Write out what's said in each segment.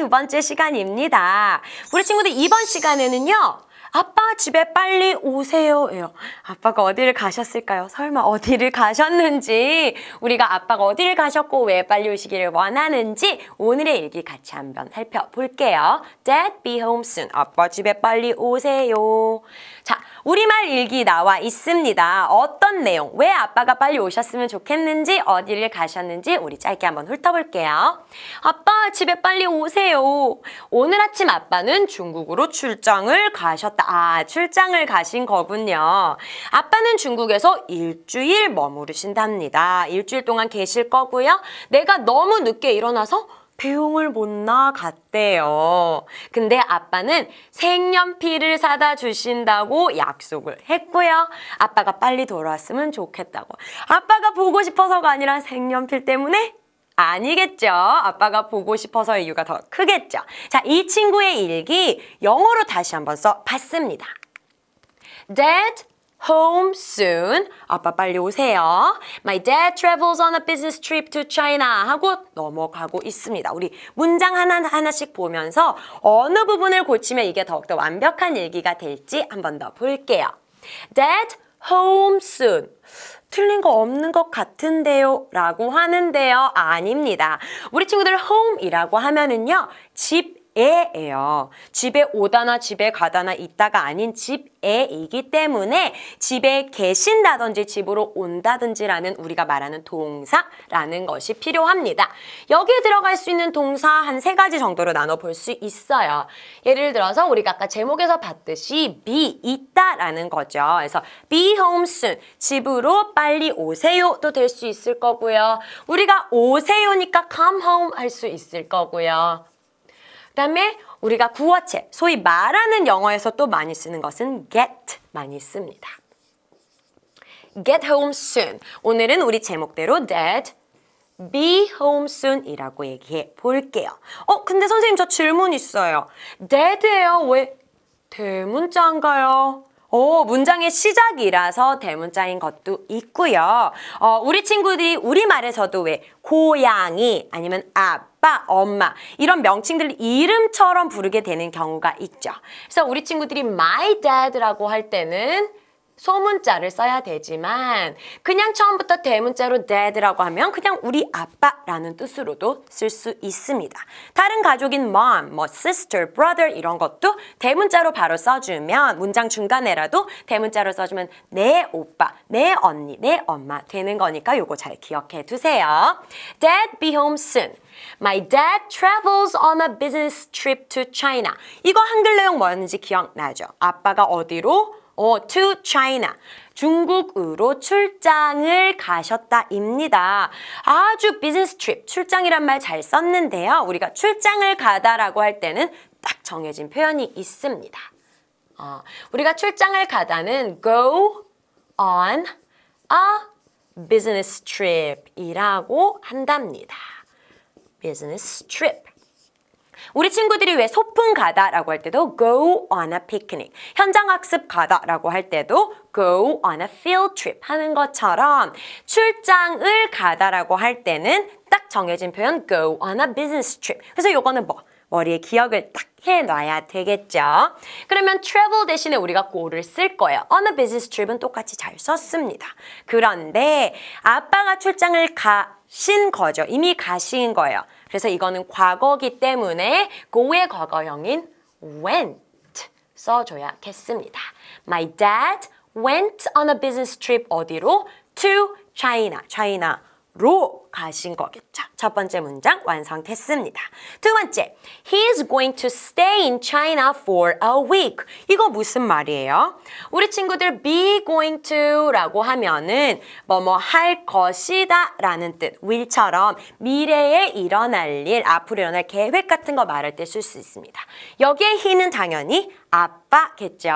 두 번째 시간입니다. 우리 친구들 이번 시간에는요. 아빠 집에 빨리 오세요 예요. 아빠가 어디를 가셨을까요? 설마 어디를 가셨는지, 우리가 아빠가 어디를 가셨고 왜 빨리 오시기를 원하는지 오늘의 일기 같이 한번 살펴볼게요. Dad be home soon. 아빠 집에 빨리 오세요. 자, 우리말 일기 나와 있습니다. 어떤 내용, 왜 아빠가 빨리 오셨으면 좋겠는지, 어디를 가셨는지 우리 짧게 한번 훑어볼게요. 아빠 집에 빨리 오세요. 오늘 아침 아빠는 중국으로 출장을 가셨다. 아, 출장을 가신 거군요. 아빠는 중국에서 일주일 머무르신답니다. 일주일 동안 계실 거고요. 내가 너무 늦게 일어나서 비용을 못 나갔대요. 근데 아빠는 색연필을 사다 주신다고 약속을 했고요. 아빠가 빨리 돌아왔으면 좋겠다고. 아빠가 보고 싶어서가 아니라 색연필 때문에 아니겠죠. 아빠가 보고 싶어서의 이유가 더 크겠죠. 자, 이 친구의 일기 영어로 다시 한번 써 봤습니다. Dad, home soon. 아빠 빨리 오세요. My dad travels on a business trip to China 하고 넘어가고 있습니다. 우리 문장 하나 하나씩 보면서 어느 부분을 고치면 이게 더욱더 완벽한 일기가 될지 한 번 더 볼게요. Dad, home soon. 틀린 거 없는 것 같은데요 라고 하는데요. 아닙니다. 우리 친구들 home이라고 하면은요. 집 에예요. 집에 오다나 집에 가다나 있다가 아닌 집에이기 때문에 집에 계신다든지 집으로 온다든지라는 우리가 말하는 동사라는 것이 필요합니다. 여기에 들어갈 수 있는 동사 한 세 가지 정도로 나눠 볼 수 있어요. 예를 들어서 우리가 아까 제목에서 봤듯이 be 있다라는 거죠. 그래서 be home soon 집으로 빨리 오세요도 될 수 있을 거고요. 우리가 오세요니까 come home 할 수 있을 거고요. 그다음에 우리가 구어체, 소위 말하는 영어에서 또 많이 쓰는 것은 get 많이 씁니다. get home soon. 오늘은 우리 제목대로 Dad be home soon 이라고 얘기해 볼게요. 어, 근데 선생님 저 질문 있어요. Dad예요. 왜 대문자인가요? 오, 문장의 시작이라서 대문자인 것도 있고요. 어, 우리 친구들이 우리말에서도 왜 고양이 아니면 아빠, 엄마 이런 명칭들 이름처럼 부르게 되는 경우가 있죠. 그래서 우리 친구들이 my dad라고 할 때는 소문자를 써야 되지만 그냥 처음부터 대문자로 dad라고 하면 그냥 우리 아빠라는 뜻으로도 쓸 수 있습니다. 다른 가족인 mom, 뭐 sister, brother 이런 것도 대문자로 바로 써주면 문장 중간에라도 대문자로 써주면 내 오빠, 내 언니, 내 엄마 되는 거니까 요거 잘 기억해 두세요. Dad be home soon. My dad travels on a business trip to China. 이거 한글 내용 뭐였는지 기억나죠? 아빠가 어디로? 어, to China. 중국으로 출장을 가셨다입니다. 아주 비즈니스 트립, 출장이란 말 잘 썼는데요. 우리가 출장을 가다라고 할 때는 딱 정해진 표현이 있습니다. 어, 우리가 출장을 가다는 go on a business trip이라고 한답니다. business trip. 우리 친구들이 왜 소풍 가다라고 할 때도 go on a picnic, 현장 학습 가다라고 할 때도 go on a field trip 하는 것처럼 출장을 가다라고 할 때는 딱 정해진 표현 go on a business trip. 그래서 요거는 뭐 머리에 기억을 딱 해놔야 되겠죠. 그러면 travel 대신에 우리가 go를 쓸 거예요. on a business trip은 똑같이 잘 썼습니다. 그런데 아빠가 출장을 가신 거죠. 이미 가신 거예요. 그래서 이거는 과거기 때문에 go의 과거형인 went 써줘야겠습니다. My dad went on a business trip 어디로? To China. China로 가신 거겠죠. 첫 번째 문장 완성됐습니다. 두 번째, he is going to stay in China for a week. 이거 무슨 말이에요? 우리 친구들 be going to라고 하면은 뭐뭐 할 것이다 라는 뜻, will처럼 미래에 일어날 일, 앞으로 일어날 계획 같은 거 말할 때 쓸 수 있습니다. 여기에 he는 당연히 아빠겠죠.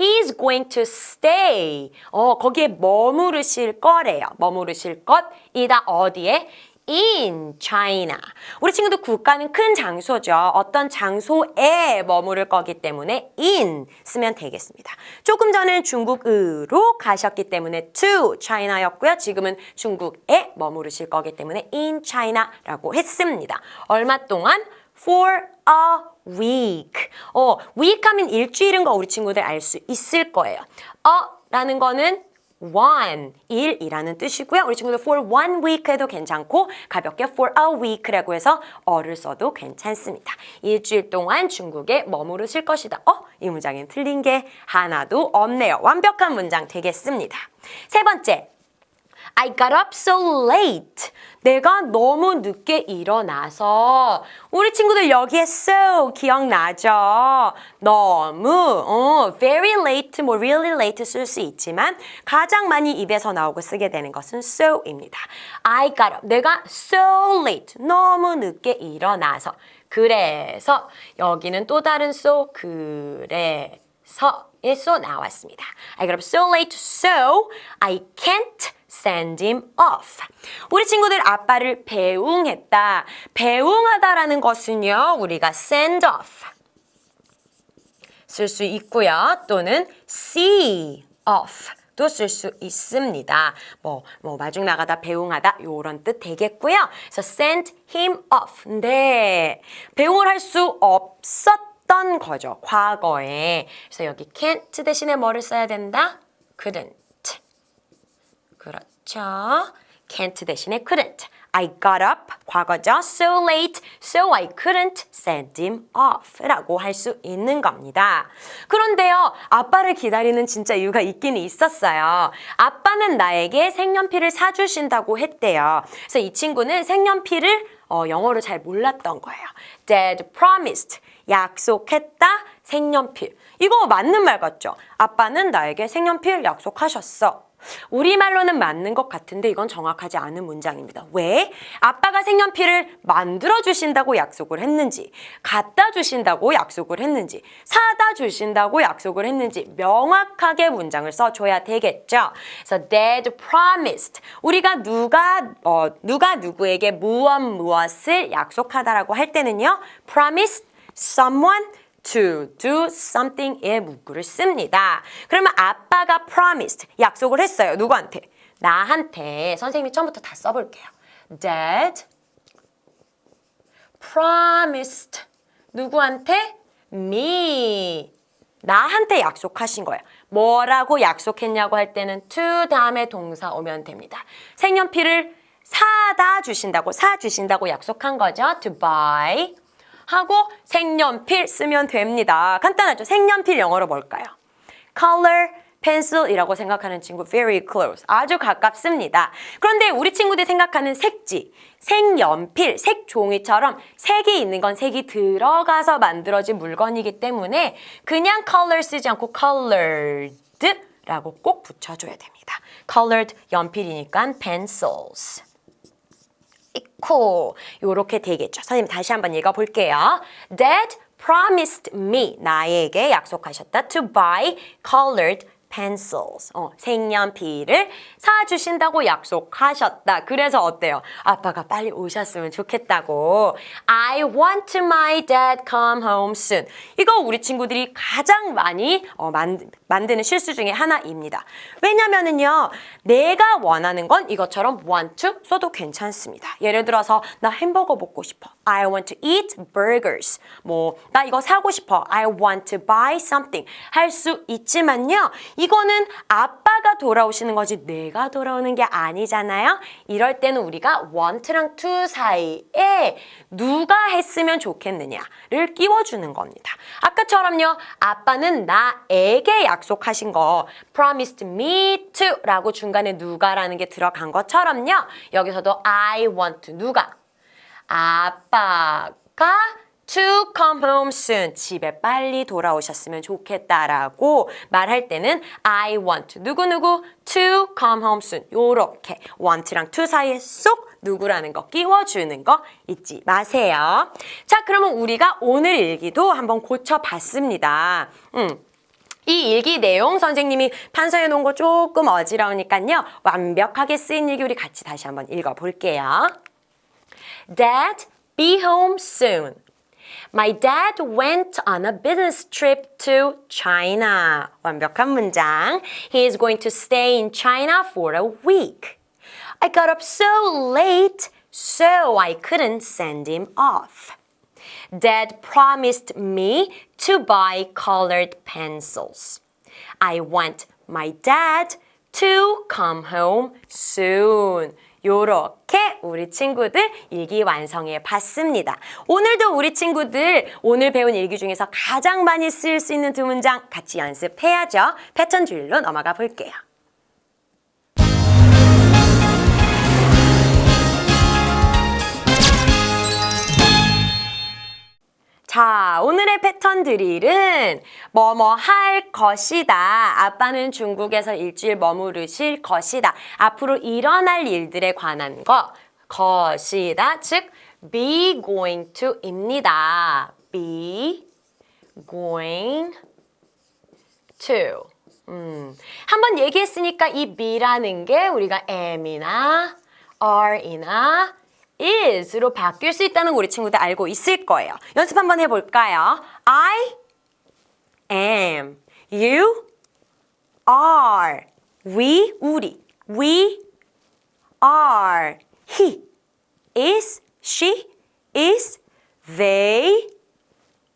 He is going to stay. 어, 거기에 머무르실 거래요. 머무르실 것이다. 어디 에? in China. 우리 친구들 국가는 큰 장소죠. 어떤 장소에 머무를 거기 때문에 in 쓰면 되겠습니다. 조금 전엔 중국으로 가셨기 때문에 to China였고요. 지금은 중국에 머무르실 거기 때문에 in China라고 했습니다. 얼마 동안? for a week. 어, week 하면 일주일인 거 우리 친구들 알 수 있을 거예요. 어 라는 거는 one, 일이라는 뜻이고요. 우리 친구들 for one week 해도 괜찮고 가볍게 for a week라고 해서 어를 써도 괜찮습니다. 일주일 동안 중국에 머무르실 것이다. 어? 이 문장엔 틀린 게 하나도 없네요. 완벽한 문장 되겠습니다. 세 번째, I got up so late. 내가 너무 늦게 일어나서 우리 친구들 여기에 so 기억나죠? 너무 어, very late, 뭐 really late 쓸 수 있지만 가장 많이 입에서 나오고 쓰게 되는 것은 so입니다. I got up. 내가 so late. 너무 늦게 일어나서 그래서 여기는 또 다른 so 그래서 에서 나왔습니다. I got up so late, so I can't send him off. 우리 친구들 아빠를 배웅했다. 배웅하다라는 것은요, 우리가 send off 쓸 수 있고요. 또는 see off. 도쓸수 있습니다. 뭐, 뭐, 마중 나가다, 배웅하다, 요런 뜻 되겠고요. 그래서 send him off. 네. 배웅을 할 수 없었던 거죠. 과거에. 그래서 여기 can't 대신에 뭐를 써야 된다? couldn't. 그렇죠. can't 대신에 couldn't. I got up, 과거죠. So late, so I couldn't send him off 라고 할 수 있는 겁니다. 그런데요, 아빠를 기다리는 진짜 이유가 있긴 있었어요. 아빠는 나에게 색연필을 사주신다고 했대요. 그래서 이 친구는 색연필을 어, 영어로 잘 몰랐던 거예요. Dad promised, 약속했다, 색연필. 이거 맞는 말 같죠? 아빠는 나에게 색연필 약속하셨어. 우리말로는 맞는 것 같은데 이건 정확하지 않은 문장입니다. 왜? 아빠가 색연필을 만들어 주신다고 약속을 했는지, 갖다 주신다고 약속을 했는지, 사다 주신다고 약속을 했는지 명확하게 문장을 써줘야 되겠죠. 그래서 Dad promised. 우리가 누가 어, 누가 누구에게 무엇 무엇을 약속하다라고 할 때는요, promised someone to do something의 문구를 씁니다. 그러면 아빠가 promised 약속을 했어요. 누구한테? 나한테 선생님이 처음부터 다 써볼게요. Dad promised 누구한테? me 나한테 약속하신 거예요. 뭐라고 약속했냐고 할 때는 to 다음에 동사 오면 됩니다. 색연필을 사다 주신다고 사 주신다고 약속한 거죠. to buy 하고 색연필 쓰면 됩니다. 간단하죠? 색연필 영어로 뭘까요? color pencil이라고 생각하는 친구 very close. 아주 가깝습니다. 그런데 우리 친구들이 생각하는 색지, 색연필, 색종이처럼 색이 있는 건 색이 들어가서 만들어진 물건이기 때문에 그냥 color 쓰지 않고 colored 라고 꼭 붙여줘야 됩니다. colored 연필이니까 pencils. 있고 요렇게 되겠죠. 선생님 다시 한번 읽어볼게요. Dad promised me 나에게 약속하셨다 to buy colored pencils. 어, 색연필을 사주신다고 약속하셨다. 그래서 어때요? 아빠가 빨리 오셨으면 좋겠다고. I want my dad come home soon. 이거 우리 친구들이 가장 많이 어, 만, 만드는 실수 중에 하나입니다. 왜냐면은요, 내가 원하는 건 이것처럼 want to 써도 괜찮습니다. 예를 들어서, 나 햄버거 먹고 싶어. I want to eat burgers. 뭐, 나 이거 사고 싶어. I want to buy something. 할 수 있지만요, 이거는 아빠가 돌아오시는 거지 내가 돌아오는 게 아니잖아요. 이럴 때는 우리가 want랑 to 사이에 누가 했으면 좋겠느냐를 끼워주는 겁니다. 아까처럼요, 아빠는 나에게 약 속하신 거 promised me to 라고 중간에 누가라는 게 들어간 것처럼요, 여기서도 I want to 누가 아빠가 to come home soon. 집에 빨리 돌아오셨으면 좋겠다라고 말할 때는 I want 누구누구 to come home soon. 요렇게 want랑 to 사이에 쏙 누구라는 거 끼워주는 거 잊지 마세요. 자, 그러면 우리가 오늘 일기도 한번 고쳐봤습니다. 음. 이 일기 내용 선생님이 판서해 놓은 거 조금 어지러우니까요. 완벽하게 쓰인 일기 우리 같이 다시 한번 읽어볼게요. Dad, be home soon. My dad went on a business trip to China. 완벽한 문장. He is going to stay in China for a week. I got up so late, so I couldn't send him off. Dad promised me to buy colored pencils. I want my dad to come home soon. 요렇게 우리 친구들 일기 완성해 봤습니다. 오늘도 우리 친구들 오늘 배운 일기 중에서 가장 많이 쓰일 수 있는 두 문장 같이 연습해야죠. 패턴 드릴로 넘어가 볼게요. 자, 오늘의 패턴 드릴은 뭐뭐 할 것이다. 아빠는 중국에서 일주일 머무르실 것이다. 앞으로 일어날 일들에 관한 거 것이다. 즉 be going to입니다. be going to. 음, 한번 얘기했으니까 이 be라는 게 우리가 am이나 are이나 is로 바뀔 수 있다는 거 우리 친구들 알고 있을 거예요. 연습 한번 해볼까요? I am, you are, we, 우리, we are, he is, she is, they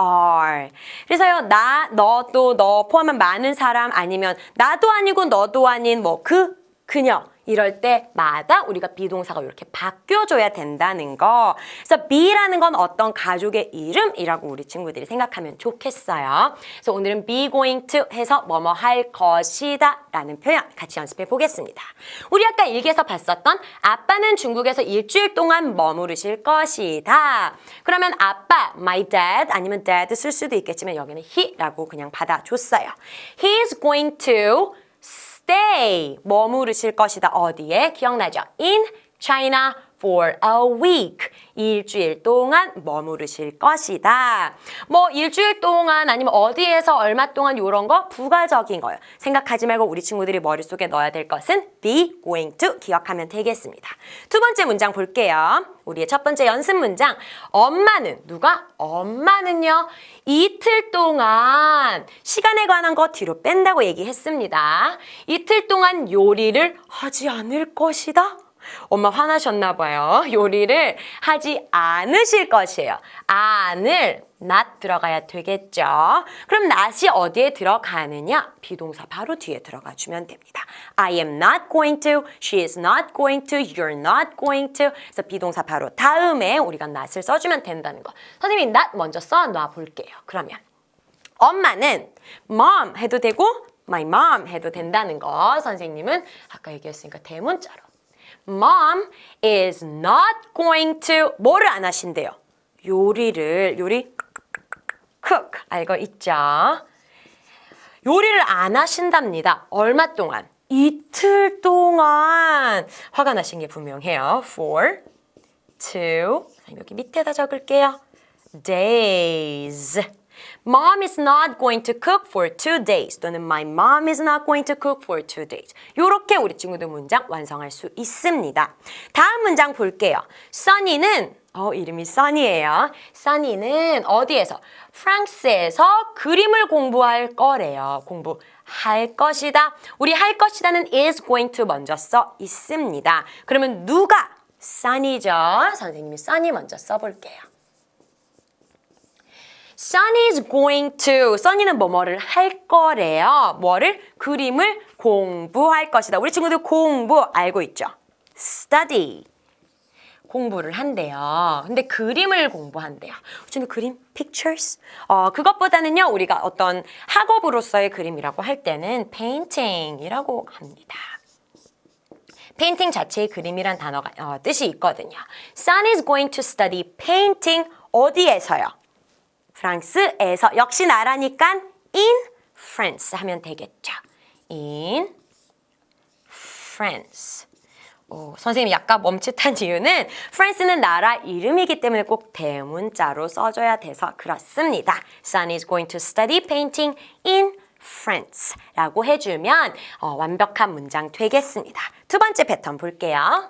are. 그래서요, 나, 너, 또, 너 포함한 많은 사람 아니면 나도 아니고 너도 아닌 뭐 그, 그녀. 이럴 때마다 우리가 비동사가 이렇게 바뀌어줘야 된다는 거. 그래서 be라는 건 어떤 가족의 이름이라고 우리 친구들이 생각하면 좋겠어요. 그래서 오늘은 be going to 해서 뭐뭐 할 것이다 라는 표현 같이 연습해 보겠습니다. 우리 아까 일기에서 봤었던 아빠는 중국에서 일주일 동안 머무르실 것이다. 그러면 아빠, my dad 아니면 dad 쓸 수도 있겠지만 여기는 he라고 그냥 받아줬어요. He is going to stay 머무르실 것이다. 어디에? 기억나죠? In China for a week. 일주일 동안 머무르실 것이다. 뭐 일주일 동안 아니면 어디에서 얼마 동안 이런 거 부가적인 거예요. 생각하지 말고 우리 친구들이 머릿속에 넣어야 될 것은 be going to 기억하면 되겠습니다. 두 번째 문장 볼게요. 우리의 첫 번째 연습 문장. 엄마는 누가? 엄마는요. 이틀 동안 시간에 관한 거 뒤로 뺀다고 얘기했습니다. 이틀 동안 요리를 하지 않을 것이다. 엄마 화나셨나 봐요. 요리를 하지 않으실 것이에요. 안을 not 들어가야 되겠죠. 그럼 not이 어디에 들어가느냐? 비동사 바로 뒤에 들어가 주면 됩니다. I am not going to, she is not going to, you're not going to. 그래서 비동사 바로 다음에 우리가 not을 써주면 된다는 거. 선생님이 not 먼저 써놔 볼게요. 그러면 엄마는 mom 해도 되고 my mom 해도 된다는 거. 선생님은 아까 얘기했으니까 대문자로. Mom is not going to 뭐를 안 하신대요? 요리를 요리 cook 알고 있죠? 요리를 안 하신답니다. 얼마 동안? 이틀 동안 화가 나신 게 분명해요. For two 여기 밑에다 적을게요. days. Mom is not going to cook for two days 또는 My mom is not going to cook for two days. 이렇게 우리 친구들 문장 완성할 수 있습니다. 다음 문장 볼게요. 써니는 어 이름이 써니예요. 써니는 어디에서? 프랑스에서 그림을 공부할 거래요. 공부 할 것이다. 우리 할 것이다는 is going to 먼저 써 있습니다. 그러면 누가? 써니죠. 선생님이 써니 먼저 써볼게요. Sunny is going to. 써니는 뭐 뭐를 할 거래요. 뭐를? 그림을 공부할 것이다. 우리 친구들 공부 알고 있죠? Study. 공부를 한대요. 근데 그림을 공부한대요. 저는 그림 pictures. 어, 그것보다는요. 우리가 어떤 학업으로서의 그림이라고 할 때는 painting이라고 합니다. 페인팅 자체의 그림이란 단어가 어, 뜻이 있거든요. Sun is going to study painting 어디에서요? 프랑스에서 역시 나라니까 in France 하면 되겠죠. in France. 오, 선생님이 약간 멈칫한 이유는 프랑스는 나라 이름이기 때문에 꼭 대문자로 써줘야 돼서 그렇습니다. Son is going to study painting in France 라고 해주면 어, 완벽한 문장 되겠습니다. 두 번째 패턴 볼게요.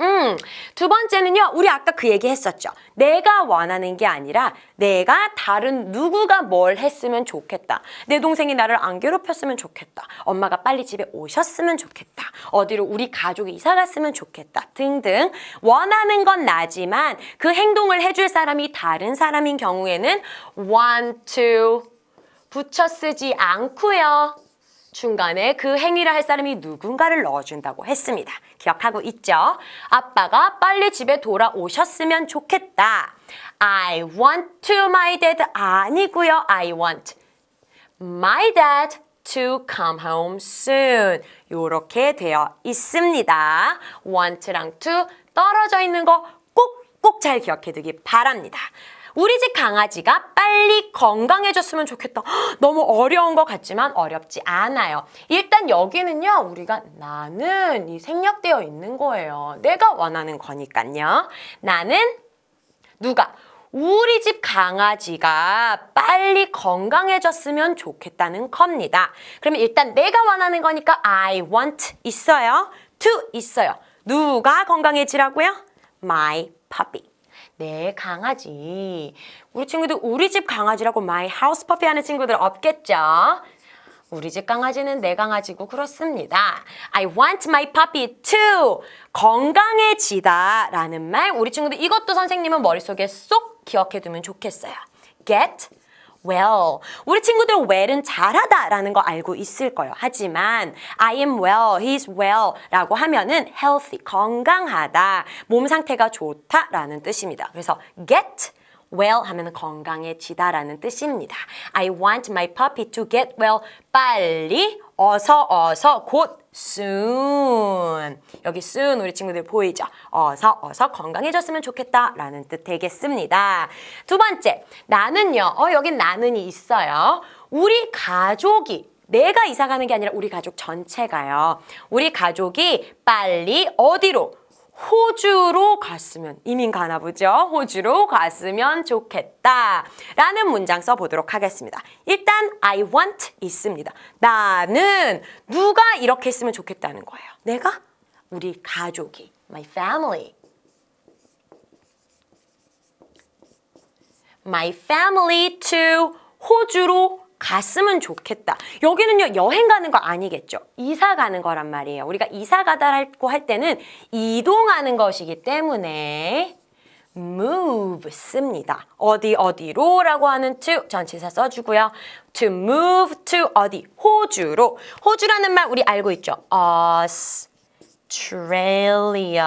음, 두 번째는요, 우리 아까 그 얘기 했었죠. 내가 원하는 게 아니라 내가 다른 누구가 뭘 했으면 좋겠다. 내 동생이 나를 안 괴롭혔으면 좋겠다. 엄마가 빨리 집에 오셨으면 좋겠다. 어디로 우리 가족이 이사 갔으면 좋겠다. 등등. 원하는 건 나지만 그 행동을 해줄 사람이 다른 사람인 경우에는 want to 붙여 쓰지 않고요. 중간에 그 행위를 할 사람이 누군가를 넣어준다고 했습니다. 기억하고 있죠? 아빠가 빨리 집에 돌아오셨으면 좋겠다. I want to my dad 아니고요. I want my dad to come home soon. 요렇게 되어 있습니다. want랑 to 떨어져 있는 거 꼭꼭 잘 기억해 두기 바랍니다. 우리 집 강아지가 빨리 건강해졌으면 좋겠다. 헉, 너무 어려운 것 같지만 어렵지 않아요. 일단 여기는요, 우리가 나는 이 생략되어 있는 거예요. 내가 원하는 거니까요. 나는 누가? 우리 집 강아지가 빨리 건강해졌으면 좋겠다는 겁니다. 그러면 일단 내가 원하는 거니까 I want 있어요. to 있어요. 누가 건강해지라고요? My puppy. 내 강아지. 우리 친구들 우리 집 강아지라고 my house puppy 하는 친구들 없겠죠? 우리 집 강아지는 내 강아지고 그렇습니다. I want my puppy to 건강해지다 라는 말 우리 친구들 이것도 선생님은 머릿속에 쏙 기억해 두면 좋겠어요. get well. 우리 친구들 well은 잘하다 라는 거 알고 있을 거예요. 하지만 I am well, he is well 라고 하면은 healthy, 건강하다, 몸 상태가 좋다 라는 뜻입니다. 그래서 get well 하면 건강해지다라는 뜻입니다. I want my puppy to get well. 빨리, 어서, 어서, 곧, soon. 여기 soon 우리 친구들 보이죠? 어서, 어서 건강해졌으면 좋겠다라는 뜻 되겠습니다. 두 번째, 나는요. 어, 여긴 나는이 있어요. 우리 가족이 내가 이사 가는 게 아니라 우리 가족 전체가요. 우리 가족이 빨리 어디로? 호주로 갔으면 이민 가나 보죠. 호주로 갔으면 좋겠다. 라는 문장 써보도록 하겠습니다. 일단 I want 있습니다. 나는 누가 이렇게 했으면 좋겠다는 거예요. 내가? 우리 가족이. My family. My family to 호주로 갔으면 좋겠다. 여기는요, 여행 가는 거 아니겠죠? 이사 가는 거란 말이에요. 우리가 이사 가다라고 할 때는 이동하는 것이기 때문에 move 씁니다. 어디 어디로 라고 하는 to 전치사 써주고요. to move to 어디? 호주로. 호주라는 말 우리 알고 있죠? Australia.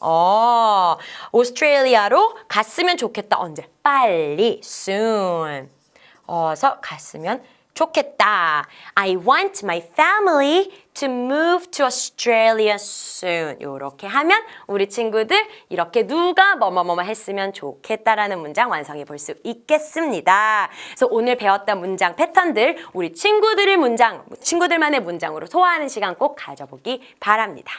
어, 오스트레일리아로 갔으면 좋겠다. 언제? 빨리, soon. 어서 갔으면 좋겠다. I want my family to move to Australia soon. 이렇게 하면 우리 친구들 이렇게 누가 뭐뭐뭐 했으면 좋겠다라는 문장 완성해 볼 수 있겠습니다. 그래서 오늘 배웠던 문장 패턴들 우리 친구들의 문장, 친구들만의 문장으로 소화하는 시간 꼭 가져보기 바랍니다.